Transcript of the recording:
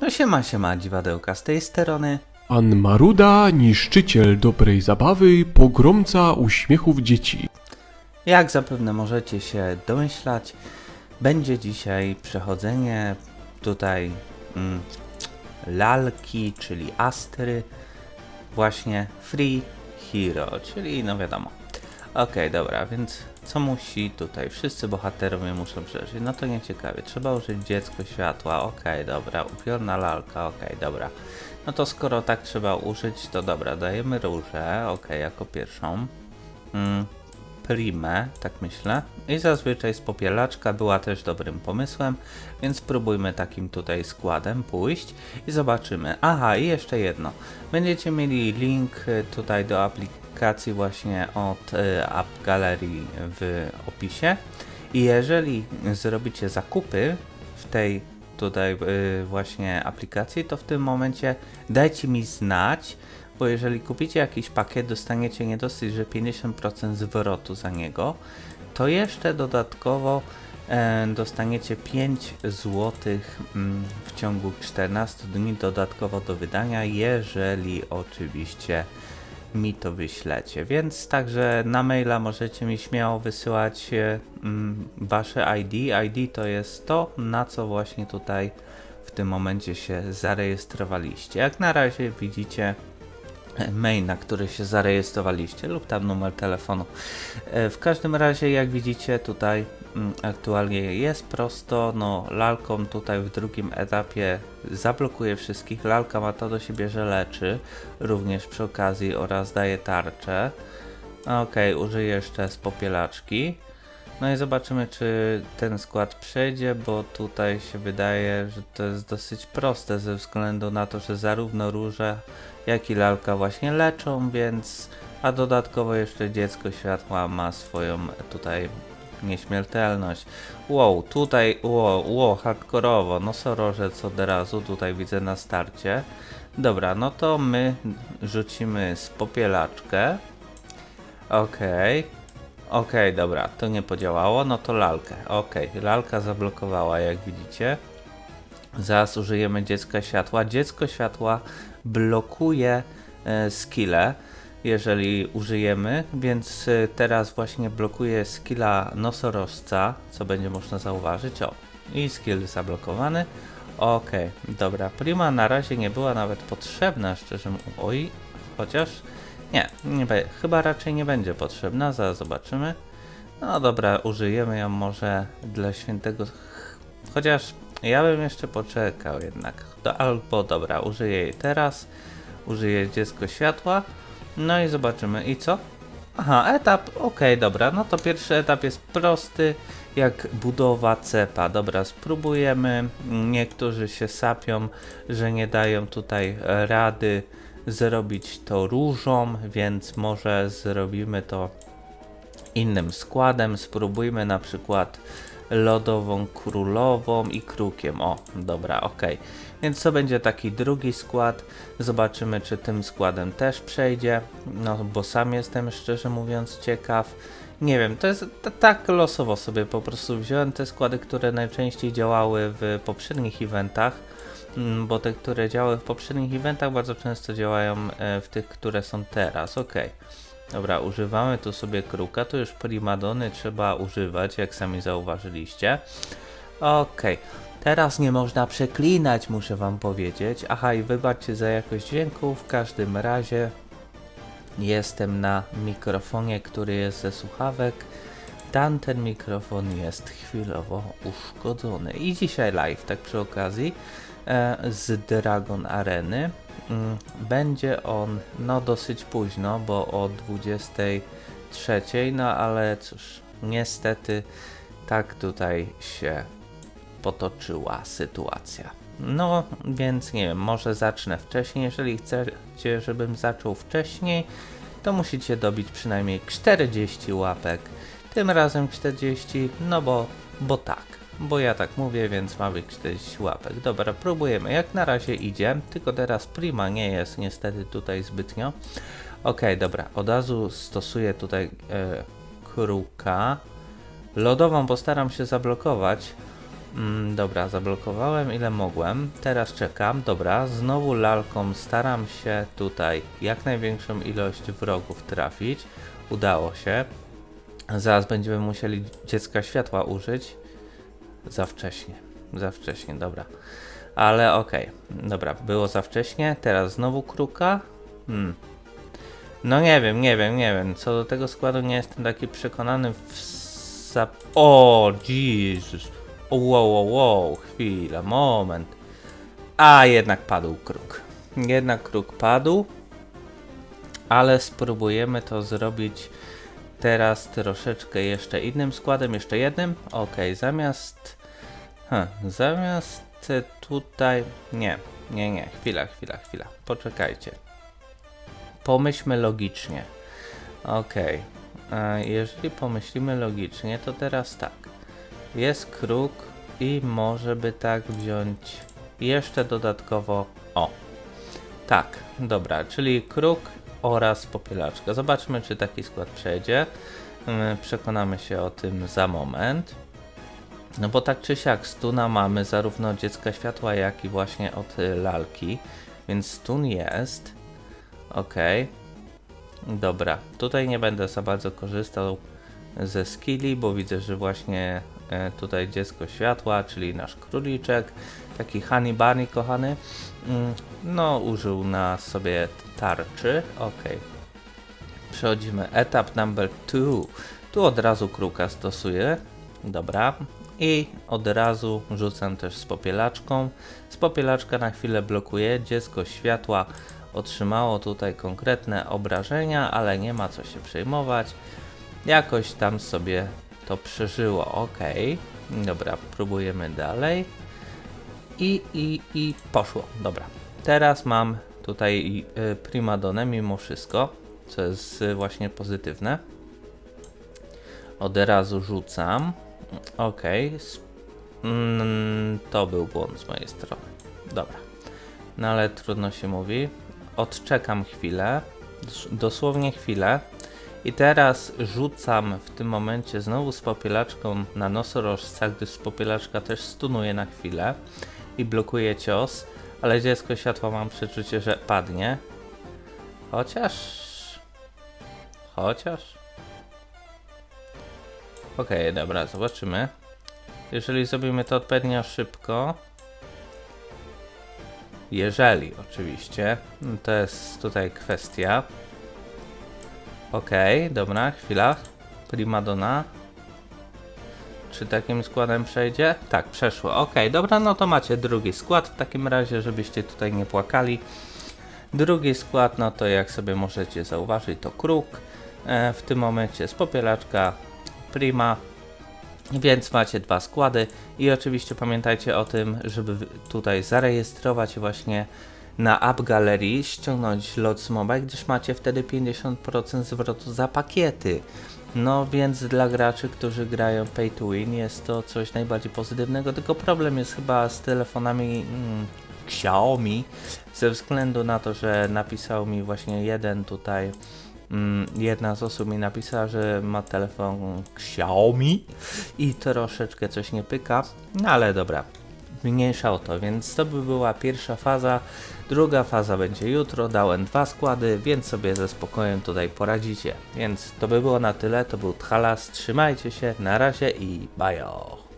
No siema, siema, dziwadełka z tej strony. Pan Maruda, niszczyciel dobrej zabawy, pogromca uśmiechów dzieci. Jak zapewne możecie się domyślać, będzie dzisiaj przechodzenie tutaj mm, lalki, czyli Astry, właśnie Free Hero, czyli no wiadomo. Okej, dobra, więc co musi tutaj? Wszyscy bohaterowie muszą przeżyć. No to nieciekawie. Trzeba użyć dziecko światła. Okej, dobra. Upiorna lalka. Okej, dobra. No to skoro tak trzeba użyć, to dobra. Dajemy różę. Okej, jako pierwszą. Mm, tak myślę. I zazwyczaj z popielaczka była też dobrym pomysłem, więc spróbujmy takim tutaj składem pójść i zobaczymy. Aha, i jeszcze jedno. Będziecie mieli link y, tutaj do aplikacji właśnie od y, App Gallery w opisie. I jeżeli zrobicie zakupy w tej tutaj y, właśnie aplikacji, to w tym momencie dajcie mi znać, bo jeżeli kupicie jakiś pakiet, dostaniecie nie dosyć, że 50% zwrotu za niego, to jeszcze dodatkowo e, dostaniecie 5 zł mm, w ciągu 14 dni dodatkowo do wydania, jeżeli oczywiście mi to wyślecie. Więc także na maila możecie mi śmiało wysyłać e, mm, wasze ID. ID to jest to, na co właśnie tutaj w tym momencie się zarejestrowaliście. Jak na razie widzicie mail, na który się zarejestrowaliście lub tam numer telefonu. E, W każdym razie, jak widzicie tutaj mm, aktualnie jest prosto, no lalką tutaj w drugim etapie zablokuje wszystkich. Lalka ma to do siebie, że leczy również przy okazji oraz daje tarczę. Okej, użyję jeszcze z popielaczki. No i zobaczymy, czy ten skład przejdzie, bo tutaj się wydaje, że to jest dosyć proste ze względu na to, że zarówno róże, jak i lalka właśnie leczą, więc a dodatkowo jeszcze dziecko światła ma swoją tutaj nieśmiertelność. Wow, tutaj, wow, wow, hardkorowo, nosorożec od razu tutaj widzę na starcie. Dobra, no to my rzucimy z popielaczkę. Okej. Okej, dobra, to nie podziałało, no to lalkę. Okej, lalka zablokowała, jak widzicie. Zaraz użyjemy dziecka światła. Dziecko światła blokuje e, skille, jeżeli użyjemy, więc e, teraz właśnie blokuje skilla nosorożca, co będzie można zauważyć. O, i skill zablokowany. Okej, dobra. Prima na razie nie była nawet potrzebna, szczerze mówiąc. Oj, chociaż nie, nie chyba raczej nie będzie potrzebna, zaraz zobaczymy. No dobra, użyjemy ją może dla świętego. Chociaż ja bym jeszcze poczekał jednak. Do, albo dobra, użyję jej teraz. Użyję dziecko światła. No i zobaczymy. I co? Aha, etap, okej, dobra. No to pierwszy etap jest prosty, jak budowa cepa. Dobra, spróbujemy. Niektórzy się sapią, że nie dają tutaj rady zrobić to różą, więc może zrobimy to innym składem. Spróbujmy na przykład lodową królową i krukiem. O, dobra, ok. Więc to będzie taki drugi skład. Zobaczymy, czy tym składem też przejdzie. No, bo sam jestem szczerze mówiąc ciekaw. Nie wiem, to jest tak losowo sobie po prostu wziąłem te składy, które najczęściej działały w poprzednich eventach. Mm, Bo te, które działały w poprzednich eventach, bardzo często działają e, w tych, które są teraz. Ok. Dobra, używamy tu sobie kruka. Tu już primadony trzeba używać, jak sami zauważyliście. Okej. Teraz nie można przeklinać, muszę wam powiedzieć. Aha, i wybaczcie za jakość dźwięku. W każdym razie jestem na mikrofonie, który jest ze słuchawek. Tamten mikrofon jest chwilowo uszkodzony. I dzisiaj live, tak przy okazji, z Dragon Areny. Mm, Będzie on no dosyć późno, bo o 23, no ale cóż, niestety tak tutaj się potoczyła sytuacja. No, więc nie wiem, może zacznę wcześniej. Jeżeli chcecie, żebym zaczął wcześniej, to musicie dobić przynajmniej 40 łapek. Tym razem 40, no bo, bo tak. Bo ja tak mówię, więc ma być 40 łapek. Dobra, próbujemy. Jak na razie idzie, tylko teraz prima nie jest niestety tutaj zbytnio. Okej, dobra, od razu stosuję tutaj e, kruka. Lodową postaram się zablokować. Mm, dobra, zablokowałem ile mogłem. Teraz czekam. Dobra, znowu lalką staram się tutaj jak największą ilość wrogów trafić. Udało się. Zaraz będziemy musieli dziecka światła użyć. Za wcześnie. Za wcześnie, dobra. Ale okej. Dobra, było za wcześnie. Teraz znowu kruka. Hmm. No nie wiem, nie wiem, nie wiem. Co do tego składu nie jestem taki przekonany w zap... O, Jezus. O, wow, wow, wow. Chwila, moment. A, jednak padł kruk. Jednak kruk padł. Ale spróbujemy to zrobić teraz troszeczkę jeszcze innym składem, jeszcze jednym. Ok, zamiast... Zamiast tutaj... Nie, nie, nie. Chwila, chwila, chwila. Poczekajcie. Pomyślmy logicznie. Okej. e, Jeżeli pomyślimy logicznie, to teraz tak. Jest kruk i może by tak wziąć jeszcze dodatkowo. O. Tak, dobra, czyli kruk oraz popielaczka. Zobaczmy, czy taki skład przejdzie. Ym, Przekonamy się o tym za moment. No bo tak czy siak stuna mamy zarówno od dziecka światła, jak i właśnie od lalki. Więc stun jest. Okej. Dobra, tutaj nie będę za bardzo korzystał ze skilli, bo widzę, że właśnie e, tutaj dziecko światła, czyli nasz króliczek, taki Honey Bunny kochany, mm, no użył na sobie tarczy. Okej. Przechodzimy etap number two. Tu od razu kruka stosuję. Dobra. I od razu rzucam też z popielaczką. Z popielaczka na chwilę blokuje. Dziecko światła otrzymało tutaj konkretne obrażenia, ale nie ma co się przejmować. Jakoś tam sobie to przeżyło. Ok. Dobra, próbujemy dalej. I, i, i poszło. Dobra. Teraz mam tutaj y, primadonę mimo wszystko, co jest y, właśnie pozytywne. Od razu rzucam. Ok. Mm, to był błąd z mojej strony. Dobra. No ale trudno się mówi. Odczekam chwilę. dos- Dosłownie chwilę. I teraz rzucam w tym momencie znowu z popielaczką na nosorożca, gdyż popielaczka też stunuje na chwilę i blokuje cios, ale dziecko światła mam przeczucie, że padnie. Chociaż... Chociaż... Okej, dobra, zobaczymy. Jeżeli zrobimy to odpowiednio szybko... Jeżeli, oczywiście, no to jest tutaj kwestia. Okej, dobra, chwila. Primadonna. Czy takim składem przejdzie? Tak, przeszło. Okej, dobra, no to macie drugi skład w takim razie, żebyście tutaj nie płakali. Drugi skład, no to jak sobie możecie zauważyć, to kruk. E, w tym momencie z popielaczka Prima. Więc macie dwa składy i oczywiście pamiętajcie o tym, żeby tutaj zarejestrować właśnie na App Galerii, ściągnąć Lots Mobile, gdyż macie wtedy 50% zwrotu za pakiety. No więc dla graczy, którzy grają pay to win jest to coś najbardziej pozytywnego, tylko problem jest chyba z telefonami mm, Xiaomi, ze względu na to, że napisał mi właśnie jeden tutaj Mm, jedna z osób mi napisała, że ma telefon Xiaomi i troszeczkę coś nie pyka, no ale dobra, mniejsza o to, więc to by była pierwsza faza. Druga faza będzie jutro, dałem dwa składy, więc sobie ze spokojem tutaj poradzicie. Więc to by było na tyle, to był Thalas, trzymajcie się, na razie i bajo!